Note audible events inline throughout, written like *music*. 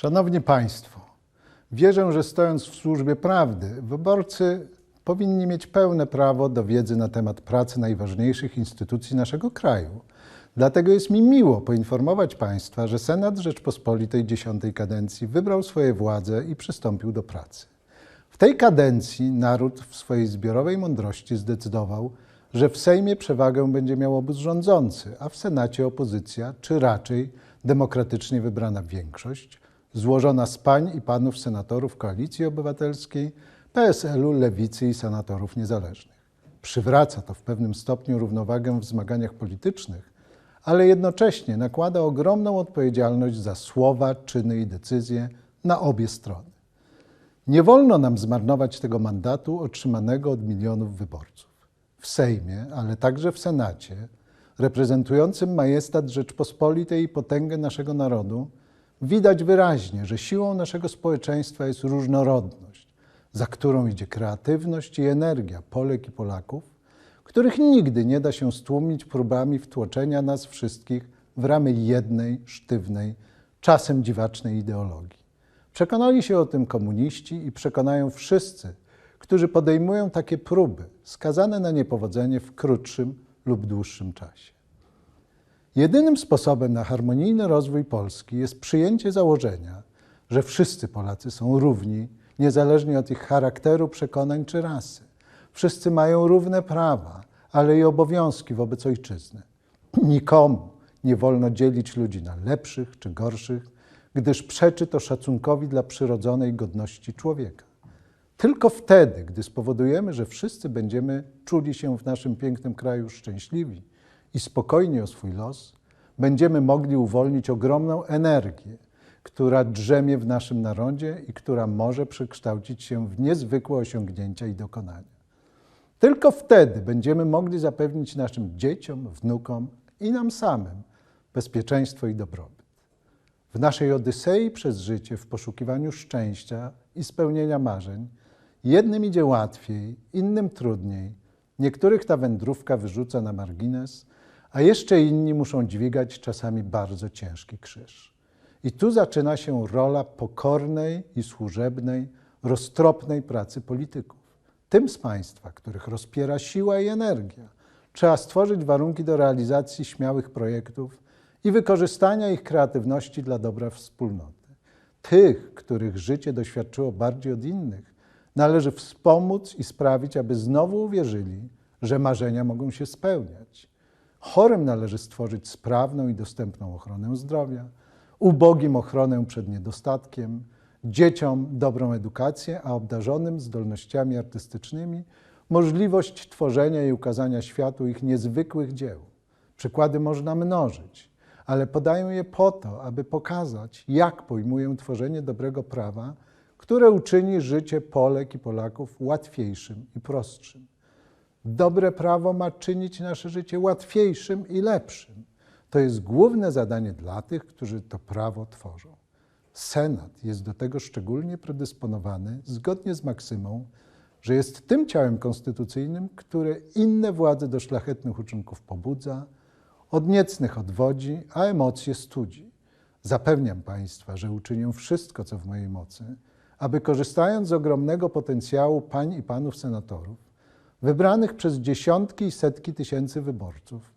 Szanowni Państwo, wierzę, że stojąc w służbie prawdy, wyborcy powinni mieć pełne prawo do wiedzy na temat pracy najważniejszych instytucji naszego kraju. Dlatego jest mi miło poinformować Państwa, że Senat Rzeczpospolitej dziesiątej kadencji wybrał swoje władze i przystąpił do pracy. W tej kadencji naród w swojej zbiorowej mądrości zdecydował, że w Sejmie przewagę będzie miał obóz rządzący, a w Senacie opozycja, czy raczej demokratycznie wybrana większość, złożona z pań i panów senatorów Koalicji Obywatelskiej, PSL-u, Lewicy i senatorów niezależnych. Przywraca to w pewnym stopniu równowagę w zmaganiach politycznych, ale jednocześnie nakłada ogromną odpowiedzialność za słowa, czyny i decyzje na obie strony. Nie wolno nam zmarnować tego mandatu otrzymanego od milionów wyborców. W Sejmie, ale także w Senacie, reprezentującym majestat Rzeczpospolitej i potęgę naszego narodu, widać wyraźnie, że siłą naszego społeczeństwa jest różnorodność, za którą idzie kreatywność i energia Polek i Polaków, których nigdy nie da się stłumić próbami wtłoczenia nas wszystkich w ramy jednej, sztywnej, czasem dziwacznej ideologii. Przekonali się o tym komuniści i przekonają wszyscy, którzy podejmują takie próby, skazane na niepowodzenie w krótszym lub dłuższym czasie. Jedynym sposobem na harmonijny rozwój Polski jest przyjęcie założenia, że wszyscy Polacy są równi, niezależnie od ich charakteru, przekonań czy rasy. Wszyscy mają równe prawa, ale i obowiązki wobec ojczyzny. *clears throat* Nikomu nie wolno dzielić ludzi na lepszych czy gorszych, gdyż przeczy to szacunkowi dla przyrodzonej godności człowieka. Tylko wtedy, gdy spowodujemy, że wszyscy będziemy czuli się w naszym pięknym kraju szczęśliwi i spokojni o swój los, będziemy mogli uwolnić ogromną energię, która drzemie w naszym narodzie i która może przekształcić się w niezwykłe osiągnięcia i dokonania. Tylko wtedy będziemy mogli zapewnić naszym dzieciom, wnukom i nam samym bezpieczeństwo i dobrobyt. W naszej Odysei przez życie, w poszukiwaniu szczęścia i spełnienia marzeń, jednym idzie łatwiej, innym trudniej. Niektórych ta wędrówka wyrzuca na margines, a jeszcze inni muszą dźwigać czasami bardzo ciężki krzyż. I tu zaczyna się rola pokornej i służebnej, roztropnej pracy polityków. Tym z Państwa, których rozpiera siła i energia, trzeba stworzyć warunki do realizacji śmiałych projektów i wykorzystania ich kreatywności dla dobra wspólnoty. Tych, których życie doświadczyło bardziej od innych, należy wspomóc i sprawić, aby znowu uwierzyli, że marzenia mogą się spełniać. Chorym należy stworzyć sprawną i dostępną ochronę zdrowia, ubogim ochronę przed niedostatkiem, dzieciom dobrą edukację, a obdarzonym zdolnościami artystycznymi możliwość tworzenia i ukazania światu ich niezwykłych dzieł. Przykłady można mnożyć, ale podaję je po to, aby pokazać, jak pojmuję tworzenie dobrego prawa, które uczyni życie Polek i Polaków łatwiejszym i prostszym. Dobre prawo ma czynić nasze życie łatwiejszym i lepszym. To jest główne zadanie dla tych, którzy to prawo tworzą. Senat jest do tego szczególnie predysponowany zgodnie z maksymą, że jest tym ciałem konstytucyjnym, które inne władze do szlachetnych uczynków pobudza, od niecnych odwodzi, a emocje studzi. Zapewniam Państwa, że uczynię wszystko, co w mojej mocy, aby korzystając z ogromnego potencjału pań i panów senatorów, wybranych przez dziesiątki i setki tysięcy wyborców,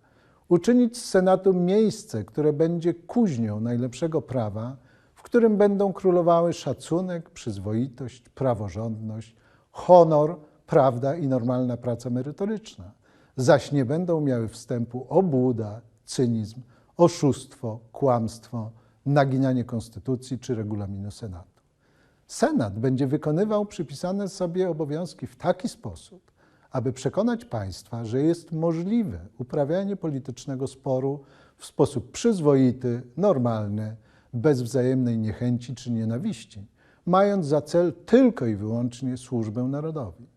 uczynić z Senatu miejsce, które będzie kuźnią najlepszego prawa, w którym będą królowały szacunek, przyzwoitość, praworządność, honor, prawda i normalna praca merytoryczna, zaś nie będą miały wstępu obłuda, cynizm, oszustwo, kłamstwo, naginanie konstytucji czy regulaminu Senatu. Senat będzie wykonywał przypisane sobie obowiązki w taki sposób, aby przekonać państwa, że jest możliwe uprawianie politycznego sporu w sposób przyzwoity, normalny, bez wzajemnej niechęci czy nienawiści, mając za cel tylko i wyłącznie służbę narodowi.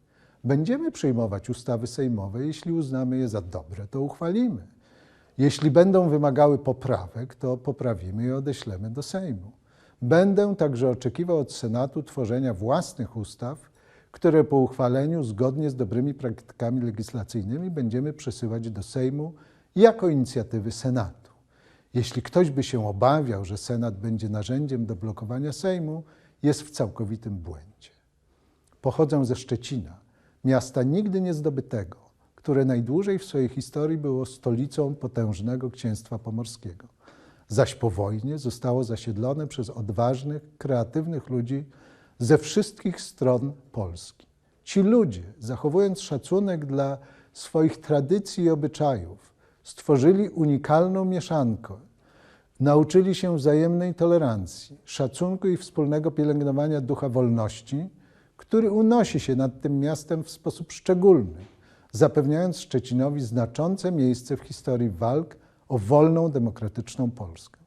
Będziemy przyjmować ustawy sejmowe, jeśli uznamy je za dobre, to uchwalimy. Jeśli będą wymagały poprawek, to poprawimy i odeślemy do Sejmu. Będę także oczekiwał od Senatu tworzenia własnych ustaw, które po uchwaleniu zgodnie z dobrymi praktykami legislacyjnymi będziemy przesyłać do Sejmu jako inicjatywy Senatu. Jeśli ktoś by się obawiał, że Senat będzie narzędziem do blokowania Sejmu, jest w całkowitym błędzie. Pochodzę ze Szczecina, miasta nigdy niezdobytego, które najdłużej w swojej historii było stolicą potężnego księstwa pomorskiego. Zaś po wojnie zostało zasiedlone przez odważnych, kreatywnych ludzi ze wszystkich stron Polski. Ci ludzie, zachowując szacunek dla swoich tradycji i obyczajów, stworzyli unikalną mieszankę. Nauczyli się wzajemnej tolerancji, szacunku i wspólnego pielęgnowania ducha wolności, który unosi się nad tym miastem w sposób szczególny, zapewniając Szczecinowi znaczące miejsce w historii walk o wolną, demokratyczną Polskę.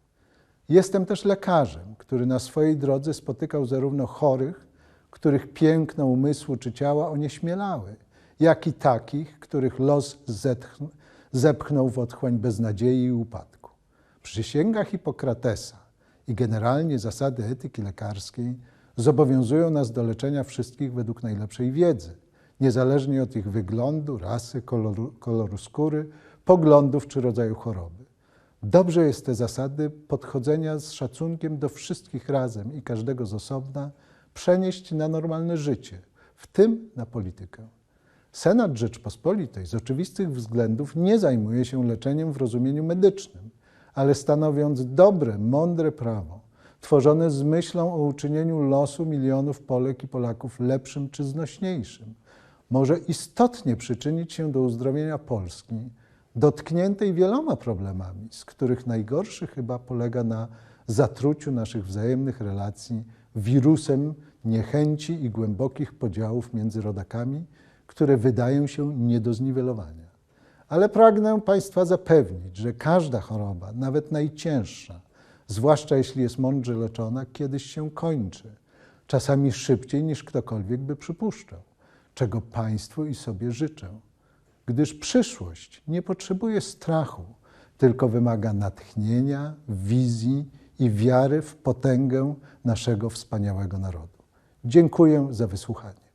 Jestem też lekarzem, który na swojej drodze spotykał zarówno chorych, których piękno umysłu czy ciała onieśmielały, jak i takich, których los zepchnął w otchłań beznadziei i upadku. Przysięga Hipokratesa i generalnie zasady etyki lekarskiej zobowiązują nas do leczenia wszystkich według najlepszej wiedzy, niezależnie od ich wyglądu, rasy, koloru, koloru skóry, poglądów czy rodzaju choroby. Dobrze jest te zasady podchodzenia z szacunkiem do wszystkich razem i każdego z osobna przenieść na normalne życie, w tym na politykę. Senat Rzeczpospolitej z oczywistych względów nie zajmuje się leczeniem w rozumieniu medycznym, ale stanowiąc dobre, mądre prawo, tworzone z myślą o uczynieniu losu milionów Polek i Polaków lepszym czy znośniejszym, może istotnie przyczynić się do uzdrowienia Polski, dotkniętej wieloma problemami, z których najgorszy chyba polega na zatruciu naszych wzajemnych relacji wirusem niechęci i głębokich podziałów między rodakami, które wydają się nie do zniwelowania. Ale pragnę Państwa zapewnić, że każda choroba, nawet najcięższa, zwłaszcza jeśli jest mądrze leczona, kiedyś się kończy, czasami szybciej niż ktokolwiek by przypuszczał, czego Państwu i sobie życzę. Gdyż przyszłość nie potrzebuje strachu, tylko wymaga natchnienia, wizji i wiary w potęgę naszego wspaniałego narodu. Dziękuję za wysłuchanie.